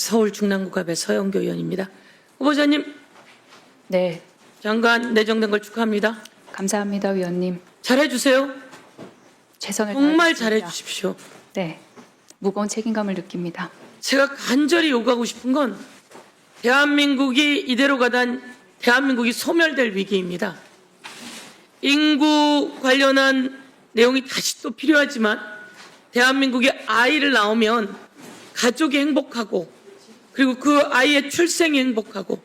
서울 중랑구갑의 서영교 의원입니다. 후보자님 네, 장관 내정된 걸 축하합니다. 감사합니다, 위원님. 잘해주세요. 최선을 정말 다하겠습니다. 잘해주십시오. 네, 무거운 책임감을 느낍니다. 제가 간절히 요구하고 싶은 건 대한민국이 이대로 가단 대한민국이 소멸될 위기입니다. 인구 관련한 내용이 다시 또 필요하지만 대한민국에 아이를 낳으면 가족이 행복하고 그리고 그 아이의 출생이 행복하고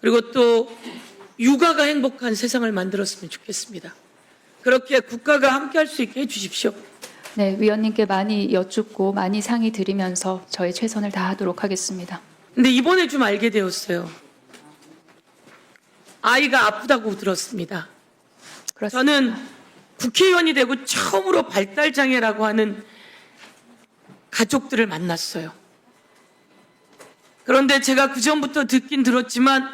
그리고 또 육아가 행복한 세상을 만들었으면 좋겠습니다. 그렇게 국가가 함께 할 수 있게 해주십시오. 네, 위원님께 많이 여쭙고 많이 상의 드리면서 저의 최선을 다하도록 하겠습니다. 근데 이번에 좀 알게 되었어요. 아이가 아프다고 들었습니다. 그렇습니다. 저는 국회의원이 되고 처음으로 발달장애라고 하는 가족들을 만났어요. 그런데 제가 그전부터 듣긴 들었지만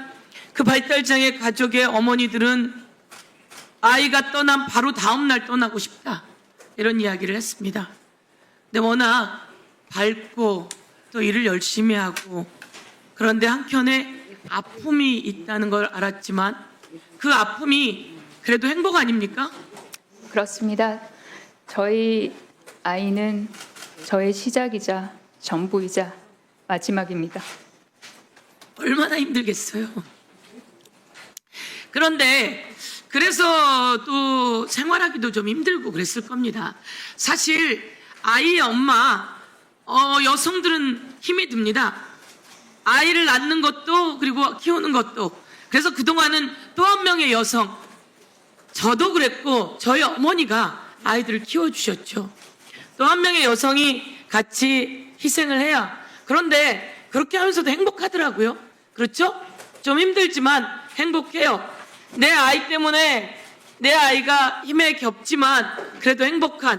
그 발달장애 가족의 어머니들은 아이가 떠난 바로 다음 날 떠나고 싶다. 이런 이야기를 했습니다. 근데 워낙 밝고 또 일을 열심히 하고 그런데 한켠에 아픔이 있다는 걸 알았지만 그 아픔이 그래도 행복 아닙니까? 그렇습니다. 저희 아이는 저의 시작이자 전부이자 마지막입니다. 얼마나 힘들겠어요. 그런데 그래서 또 생활하기도 좀 힘들고 그랬을 겁니다. 사실 아이의 엄마 어, 여성들은 힘이 듭니다. 아이를 낳는 것도 그리고 키우는 것도 그래서 그동안은 또 한 명의 여성 저도 그랬고 저희 어머니가 아이들을 키워주셨죠. 또 한 명의 여성이 같이 희생을 해야 그런데 그렇게 하면서도 행복하더라고요. 그렇죠? 좀 힘들지만 행복해요. 내 아이 때문에 내 아이가 힘에 겹지만 그래도 행복한.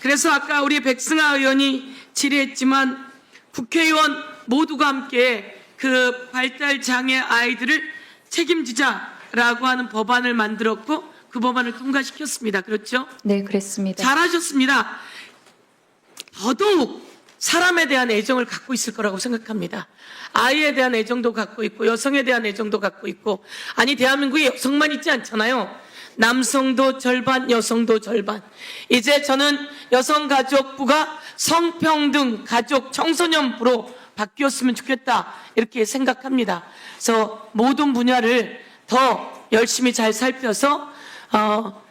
그래서 아까 우리 백승아 의원이 질의했지만 국회의원 모두가 함께 그 발달 장애 아이들을 책임지자라고 하는 법안을 만들었고 그 법안을 통과시켰습니다. 그렇죠? 네, 그랬습니다. 잘하셨습니다. 더더욱 사람에 대한 애정을 갖고 있을 거라고 생각합니다. 아이에 대한 애정도 갖고 있고 여성에 대한 애정도 갖고 있고 아니 대한민국에 여성만 있지 않잖아요. 남성도 절반, 여성도 절반. 이제 저는 여성가족부가 성평등 가족 청소년부로 바뀌었으면 좋겠다 이렇게 생각합니다. 그래서 모든 분야를 더 열심히 잘 살펴서 어,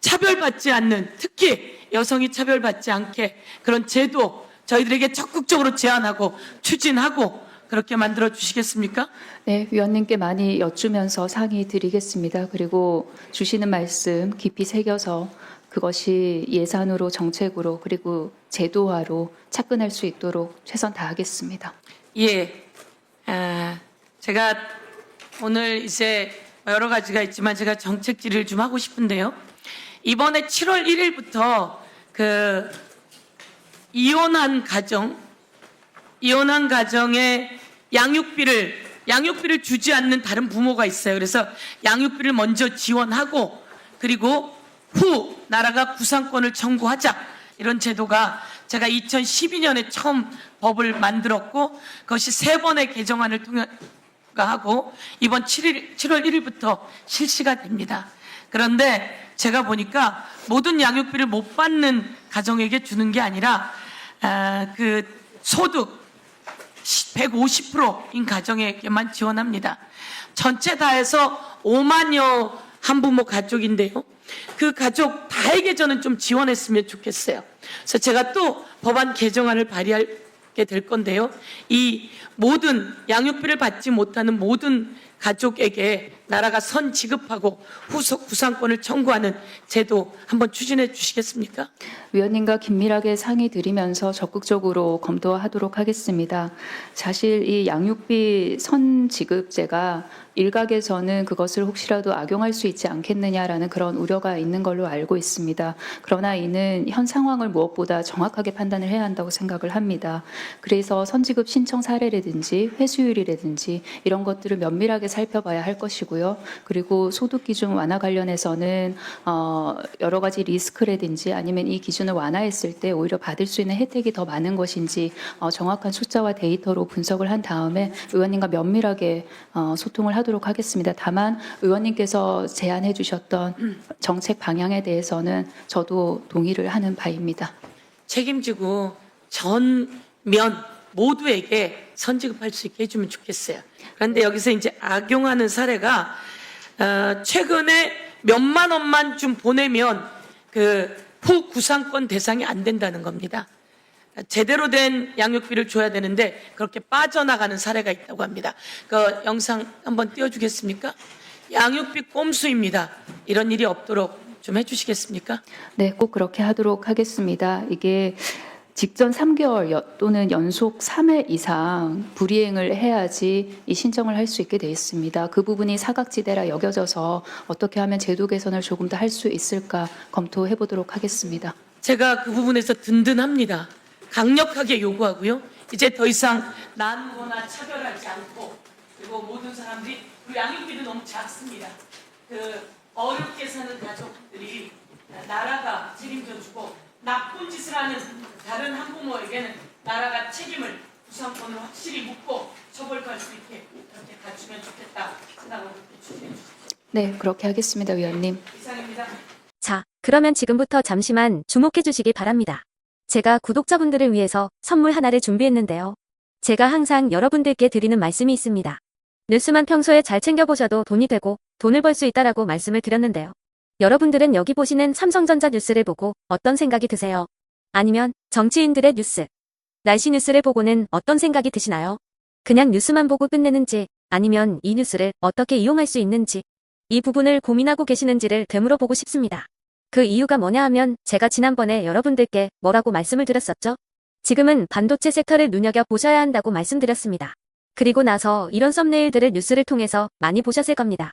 차별받지 않는 특히 여성이 차별받지 않게 그런 제도 저희들에게 적극적으로 제안하고 추진하고 그렇게 만들어 주시겠습니까? 네, 위원님께 많이 여쭈면서 상의 드리겠습니다. 그리고 주시는 말씀 깊이 새겨서 그것이 예산으로 정책으로 그리고 제도화로 착근할 수 있도록 최선 다하겠습니다. 예. 아, 제가 오늘 이제 여러 가지가 있지만 제가 정책 질의를 좀 하고 싶은데요. 이번에 7월 1일부터 그 이혼한 가정, 이혼한 가정에 양육비를 양육비를 주지 않는 다른 부모가 있어요. 그래서 양육비를 먼저 지원하고 그리고 후 나라가 구상권을 청구하자 이런 제도가 제가 2012년에 처음 법을 만들었고 그것이 세 번의 개정안을 통과하고 이번 7일, 7월 1일부터 실시가 됩니다. 그런데 제가 보니까 모든 양육비를 못 받는 가정에게 주는 게 아니라 아, 그 소득 150%인 가정에게만 지원합니다. 전체 다 해서 5만여 한부모 가족인데요. 그 가족 다에게 저는 좀 지원했으면 좋겠어요. 그래서 제가 또 법안 개정안을 발의하게 될 건데요. 이 모든 양육비를 받지 못하는 모든 가족에게 나라가 선 지급하고 후속 구상권을 청구하는 제도 한번 추진해 주시겠습니까? 위원님과 긴밀하게 상의 드리면서 적극적으로 검토하도록 하겠습니다. 사실 이 양육비 선 지급제가 일각에서는 그것을 혹시라도 악용할 수 있지 않겠느냐라는 그런 우려가 있는 걸로 알고 있습니다. 그러나 이는 현 상황을 무엇보다 정확하게 판단을 해야 한다고 생각을 합니다. 그래서 선지급 신청 사례라든지 회수율이라든지 이런 것들을 면밀하게 살펴봐야 할 것이고요. 그리고 소득 기준 완화 관련해서는 어, 여러 가지 리스크라든지 아니면 이 기준을 완화했을 때 오히려 받을 수 있는 혜택이 더 많은 것인지 어, 정확한 숫자와 데이터로 분석을 한 다음에 의원님과 면밀하게 어, 소통을 하도록 하겠습니다. 다만 의원님께서 제안해 주셨던 정책 방향에 대해서는 저도 동의를 하는 바입니다. 책임지고 전면 모두에게 선지급할 수 있게 해주면 좋겠어요. 그런데 여기서 이제 악용하는 사례가 어, 최근에 몇만 원만 좀 보내면 그 후구상권 대상이 안 된다는 겁니다. 제대로 된 양육비를 줘야 되는데 그렇게 빠져나가는 사례가 있다고 합니다. 그 영상 한번 띄워주겠습니까? 양육비 꼼수입니다. 이런 일이 없도록 좀 해주시겠습니까? 네, 꼭 그렇게 하도록 하겠습니다. 이게 직전 3개월 여- 또는 연속 3회 이상 불이행을 해야지 이 신청을 할 수 있게 돼 있습니다. 그 부분이 사각지대라 여겨져서 어떻게 하면 제도 개선을 조금 더 할 수 있을까 검토해 보도록 하겠습니다. 제가 그 부분에서 든든합니다. 강력하게 요구하고요. 이제 더 이상 나누거나 차별하지 않고 그리고 모든 사람들이 그 양육비도 너무 작습니다. 그 어렵게 사는 가족들이 나라가 책임져 주고 나쁜 짓을 하는 다른 한부모에게는 나라가 책임을 우선권을 확실히 묻고 처벌할 수 있게 그렇게 갖추면 좋겠다 생각을 주십시오. 네, 그렇게 하겠습니다, 위원님. 이상입니다. 자, 그러면 지금부터 잠시만 주목해 주시기 바랍니다. 제가 구독자분들을 위해서 선물 하나를 준비했는데요. 제가 항상 여러분들께 드리는 말씀이 있습니다. 뉴스만 평소에 잘 챙겨보셔도 돈이 되고 돈을 벌 수 있다라고 말씀을 드렸는데요. 여러분들은 여기 보시는 삼성전자 뉴스를 보고 어떤 생각이 드세요? 아니면 정치인들의 뉴스, 날씨 뉴스를 보고는 어떤 생각이 드시나요? 그냥 뉴스만 보고 끝내는지 아니면 이 뉴스를 어떻게 이용할 수 있는지 이 부분을 고민하고 계시는지를 되물어 보고 싶습니다. 그 이유가 뭐냐 하면 제가 지난번에 여러분들께 뭐라고 말씀을 드렸었죠? 지금은 반도체 섹터를 눈여겨 보셔야 한다고 말씀드렸습니다. 그리고 나서 이런 썸네일들을 뉴스를 통해서 많이 보셨을 겁니다.